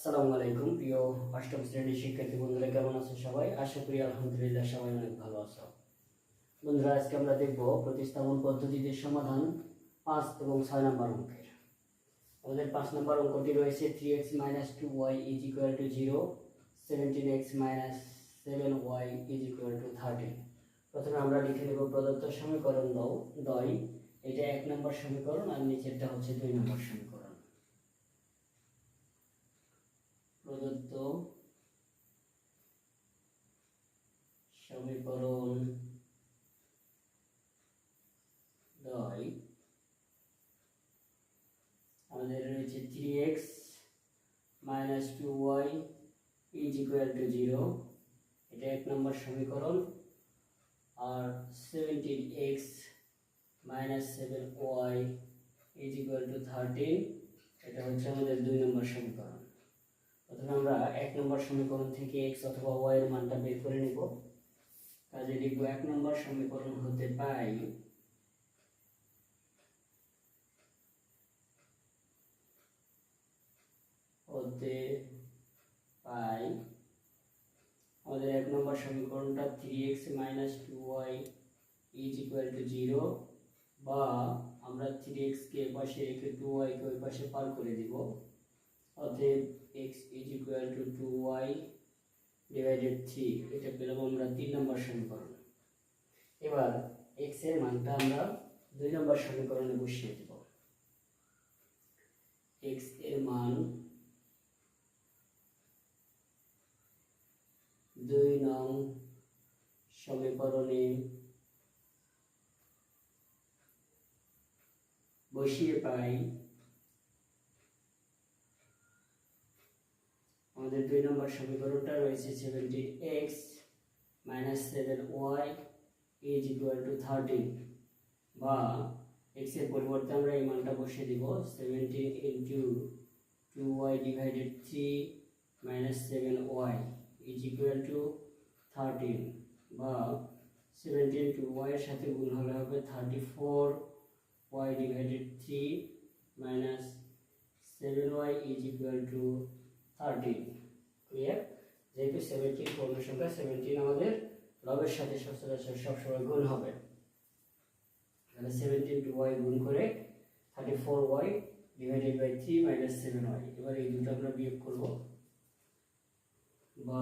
আসসালামু আলাইকুম। প্রিয় অষ্টম শ্রেণির শিক্ষার্থী বন্ধুরা, কেমন আছো সবাই? আশা করি আলহামদুলিল্লাহ সবাই অনেক ভালো আছো। বন্ধুরা, আজকে আমরা দেখব প্রতিস্থাপন পদ্ধতিতে সমাধান পাঁচ এবং ছয় নম্বর অঙ্কের। আমাদের পাঁচ নম্বর অঙ্কটি রয়েছে three X minus two Y is equal to zero seventeen X minus seven Y is equal to thirteen প্রথমে আমরা লিখে দেব প্রদত্ত সমীকরণ দয় এটা এক নম্বর সমীকরণ আর নিচেরটা হচ্ছে দুই নম্বর সমীকরণ প্রদত্ত সমীকরণ দয় আমাদের রয়েছে three X minus two Y is equal to zero এটা এক নম্বর সমীকরণ। আর seventeen X minus seven Y is equal to thirteen এটা হচ্ছে আমাদের দুই নম্বর সমীকরণ। প্রথমে আমরা এক নম্বর সমীকরণ থেকে এক্স অথবা ওয়াই এর মানটা বের করে নিব। কাজে লিখব এক নম্বর সমীকরণ হতে পাই হতে পাই আমাদের এক নম্বর সমীকরণটা three X minus two Y is equal to zero বা আমরা থ্রি এক্সকে পাশে রেখে টু ওয়াইকে ওই পাশে পার করে দিব। অতএব x is equal to 2y divided 3 এটা পেলাম আমরা তিন নম্বর সমীকরণ। এবার x এর মানটা আমরা দুই নম্বর সমীকরণে বসিয়ে দেব। x এর মান দুই নং সমীকরণে বসিয়ে পাই আমাদের দুই নম্বর সমীকরণটা রয়েছে seventeen X minus seven Y is equal to thirteen বা এক্সের পরিবর্তে আমরা এই মানটা বসিয়ে দিব seventeen into two Y divided three minus seven Y is equal to thirteen বা সেভেন্টিন টু ওয়াইয়ের সাথে গুণ হলে হবে thirty four Y divided three minus seven Y is equal to thirteen clear যেহেতু সেভেন্টিন পূর্ণ সংখ্যা সেভেন্টিন আমাদের লবের সাথে সচরাচর সবসময় গুণ হবে। তাহলে সেভেন্টিন টু ওয়াই গুণ করে thirty four Y divided by three minus seven Y এবার এই দুটো আমরা বিয়োগ করব। বা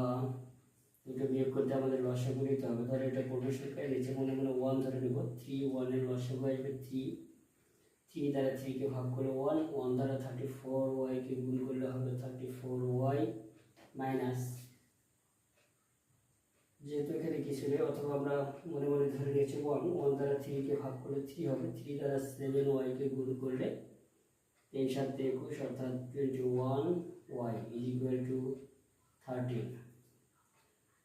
দুটো বিয়োগ করতে আমাদের লসাগু নিতে হবে। ধরো এটা পূর্ণ সংখ্যা নিচে মনে মনে ওয়ান ধরে নেব। থ্রি ওয়ানের লসাগু আসবে থ্রি থ্রি দ্বারা থ্রিকে ভাগ করে ওয়ান ওয়ান দ্বারা থার্টি ফোর ওয়াইকে গুণ করলে হবে থার্টি ফোর ওয়াই মাইনাস যেহেতু এখানে কিছু নেই, অথবা আমরা মনে মনে ধরে নিয়েছি ওয়ান ওয়ান দ্বারা থ্রিকে ভাগ করলে থ্রি হবে থ্রি দ্বারা সেভেন ওয়াইকে গুণ করলে তিন সাত একুশ, অর্থাৎ twenty one Y is equal to thirteen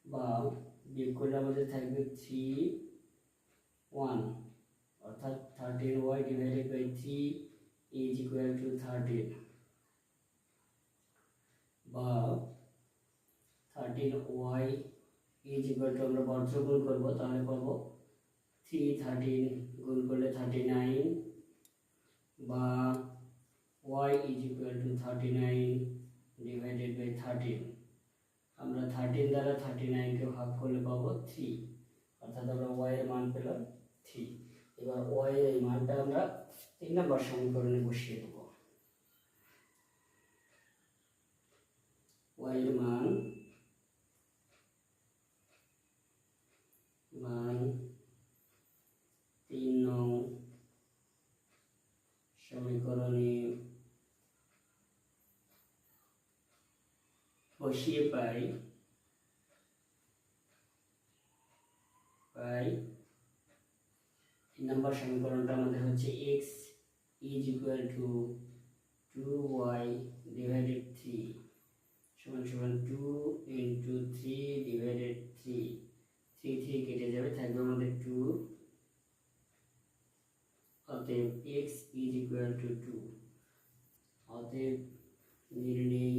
বা বিয়োগ করলে আমাদের থাকবে থ্রি ওয়ান অর্থাৎ thirteen Y divided by three is equal to thirteen বা thirteen Y is equal to আমরা বর্জগুণ করব, তাহলে পাবো থ্রি থার্টিন গুণ করলে থার্টি নাইন বা Y is equal to thirty nine divided by thirteen আমরা থার্টিন দ্বারা থার্টি নাইনকে ভাগ করলে পাবো থ্রি অর্থাৎ আমরা ওয়াই এর মান পেলাম থ্রি এবার ওয়াই এই মানটা আমরা তিন নম্বর সমীকরণে বসিয়ে দেব। ওয়াই এর মান মান তিন নং সমীকরণে বসিয়ে পাই পাই নম্বর সমীকরণটা আমাদের হচ্ছে X is equal to two Y divided three সমান সমান two into three divided three three three কেটে যাবে, থাকবে আমাদের টু অতএব X is equal to two অতএব নির্ণয়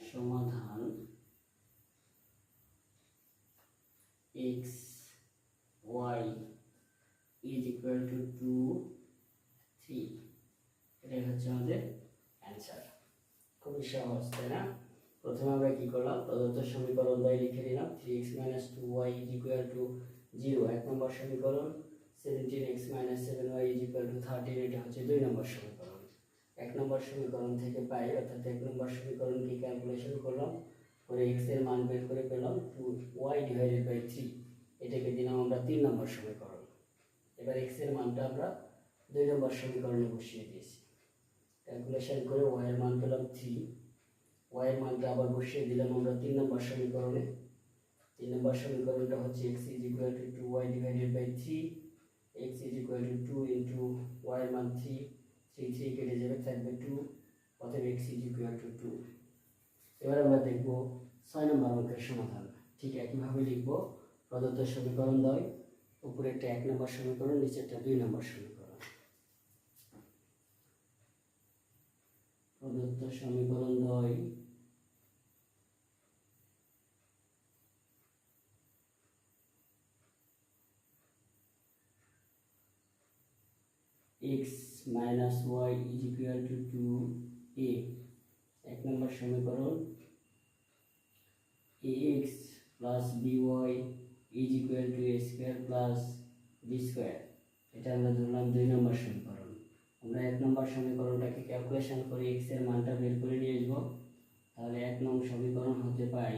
সমাধান x y is equal to 2 3 এটাই হচ্ছে আমাদের অ্যান্সার খুবই সহজ, তাই না? প্রথমে আমরা কি করলাম? প্রদত্ত সমীকরণ দ্বয় লিখে নিলাম three X minus two Y is equal to zero এক নম্বর সমীকরণ। Seventeen X minus seven Y is equal to thirteen এটা হচ্ছে দুই নম্বর সমীকরণ। এক নম্বর সমীকরণ থেকে পাই অর্থাৎ এক নম্বর সমীকরণকে ক্যালকুলেশন করলাম, করে এক্সের মান বের করে পেলাম two Y divided by three এটাকে দিলাম আমরা তিন নম্বর সমীকরণ। এবার এক্সের মানটা আমরা দুই নম্বর সমীকরণে বসিয়ে দিয়েছি। ক্যালকুলেশন করে ওয়াই এর মান পেলাম থ্রি ওয়াই এর মানটা আবার বসিয়ে দিলাম আমরা তিন নম্বর সমীকরণে। তিন নম্বর সমীকরণটা হচ্ছে X is equal to two Y divided by three X is equal to two into Y এর মান থ্রি থ্রি থ্রি কেটে যাবে, থাকবে টু অতএব X is equal to two এবার আমরা দেখব ছয় নম্বর অঙ্কের সমাধান। ঠিক একইভাবে লিখব প্রদত্ত সমীকরণ দয় উপরে একটা এক নম্বর সমীকরণ, নিচে একটা দুই নম্বর সমীকরণ। প্রদত্ত সমীকরণ দয় minus Y is equal to two A এক নম্বর সমীকরণ। Plus B Y is equal to A square plus B square এটা আমরা ধরলাম দুই নম্বর সমীকরণ। আমরা এক নম্বর সমীকরণটাকে ক্যালকুলেশন করে এক্সের মানটা বের করে নিয়ে আসব। তাহলে এক নং সমীকরণ হতে পাই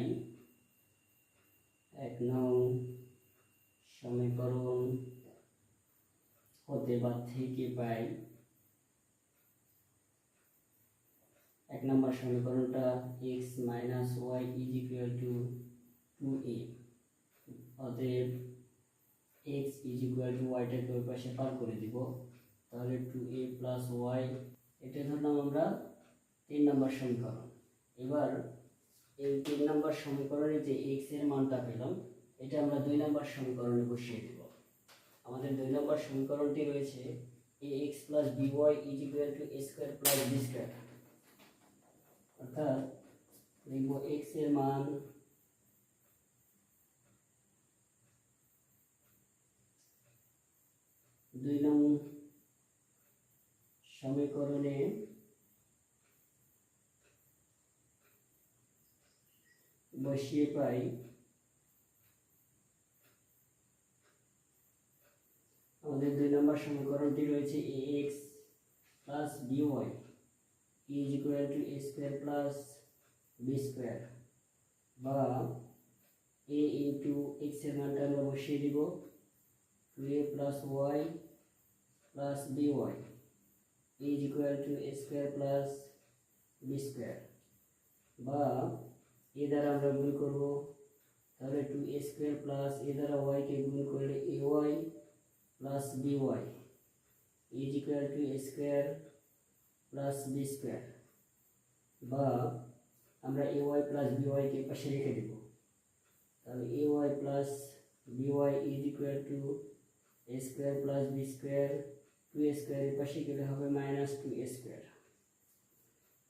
এক নং সমীকরণ হতে বা থেকে পাই এক নম্বর সমীকরণটা x minus y is equal to two a অতএব এক্স ইজ ইকুয়াল টু ওয়াইটাকে ওই পাশে পার করে দিব। তাহলে টু এ প্লাস ওয়াই এটা ধরলাম আমরা তিন নম্বর সমীকরণ। এবার এই তিন নম্বর সমীকরণে যে এক্সের মানটা পেলাম, এটা আমরা দুই নম্বর সমীকরণে বসিয়ে দেব। আমাদের দুই নম্বর সমীকরণটি রয়েছে A X plus B Y is equal to A square plus B square অর্থাৎ লিখব এক্সের মান দুই নং সমীকরণে বসিয়ে পাই আমাদের দুই নম্বর সমীকরণটি রয়েছে A X plus B Y is equal to a square plus b square বা এ x এর মানটা আমরা বসিয়ে দিব। 2a plus y plus by is equal to a square plus b square বা a দ্বারা আমরা গুণ করব তাহলে 2a square plus a দ্বারা y কে গুণ করলে ay plus by is equal to a square plus B square বা আমরা এ ওয়াই প্লাস বি ওয়াইকে পাশে রেখে দেব তাহলে A Y plus B Y is equal to A square plus B square two A স্কোয়ারের পাশে গেলে হবে মাইনাস টু এ স্কোয়ার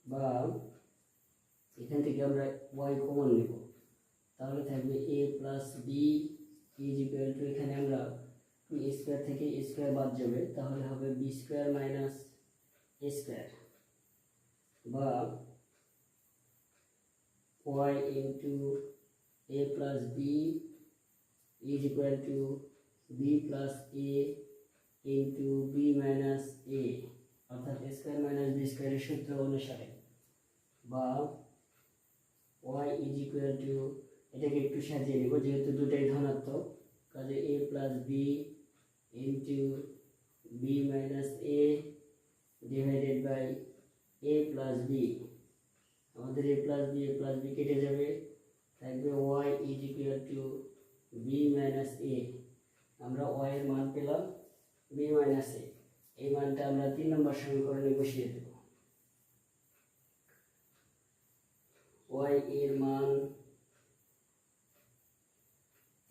বা এখান থেকে আমরা ওয়াই কমন নেব। তাহলে থাকবে A plus B is equal to এখানে আমরা টু এ স্কোয়ার থেকে এ স্কোয়ার বাদ যাবে। তাহলে হবে B square minus a square বা y into a plus b is equal to b plus a into b minus a, অর্থাৎ a square minus b সূত্র অনুসারে। বা y is equal to এটাকে একটু সাজিয়ে নেব, যেহেতু দুটাই ধনাত্মক, কাজে a plus b into b minus a divided by A plus B আমাদের A plus B A plus B কেটে যাবে, থাকবে Y is equal to B minus A আমরা ওয়াই এর মান পেলাম বি মাইনাস এ এই মানটা আমরা তিন নম্বর সমীকরণে বসিয়ে দেব। ওয়াই এর মান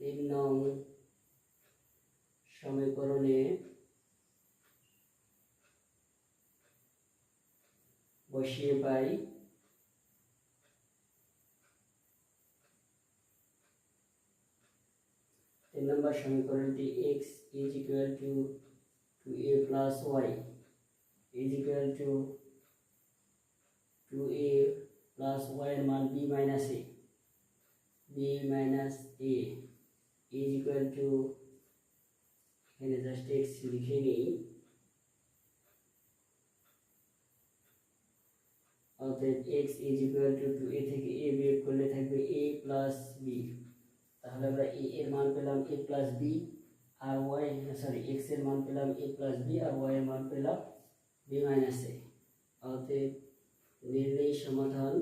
তিন নং সমীকরণে বসিয়ে পাই তিন নম্বর সমীকরণটি X is equal to two A plus Y is equal to two A plus Y এর মান B minus A B minus A is equal to এখানে জাস্ট এক্স লিখে নিই। অতএব X is equal to two A থেকে এ বিয়োগ করলে থাকবে এ প্লাস বি তাহলে আমরা এ এর মান পেলাম এ প্লাস বি আর ওয়াই সরি এক্সের মান পেলাম এ প্লাস বি আর ওয়াই এর মান পেলাম বি মাইনাস এ অতএব নির্ণয় সমাধান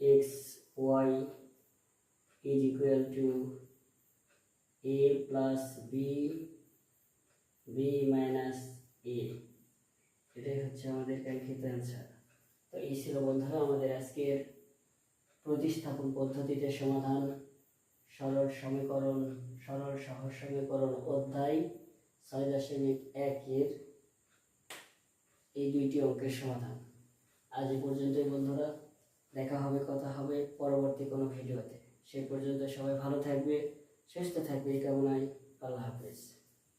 X Y is equal to A plus B B minus A এটাই হচ্ছে আমাদের কাঙ্ক্ষিত অ্যান্সার তো এই ছিল বন্ধুরা আমাদের আজকের প্রতিস্থাপন পদ্ধতিতে সমাধান, সরল সমীকরণ, সরল সহজ সমীকরণ অধ্যায় ছয় দশমিক একের এই দুইটি অঙ্কের সমাধান। আজ পর্যন্তই বন্ধুরা। দেখা হবে, কথা হবে পরবর্তী কোনো ভিডিওতে। সে পর্যন্ত সবাই ভালো থাকবে, সুস্থ থাকবে এই কামনায়। আল্লাহ হাফেজ।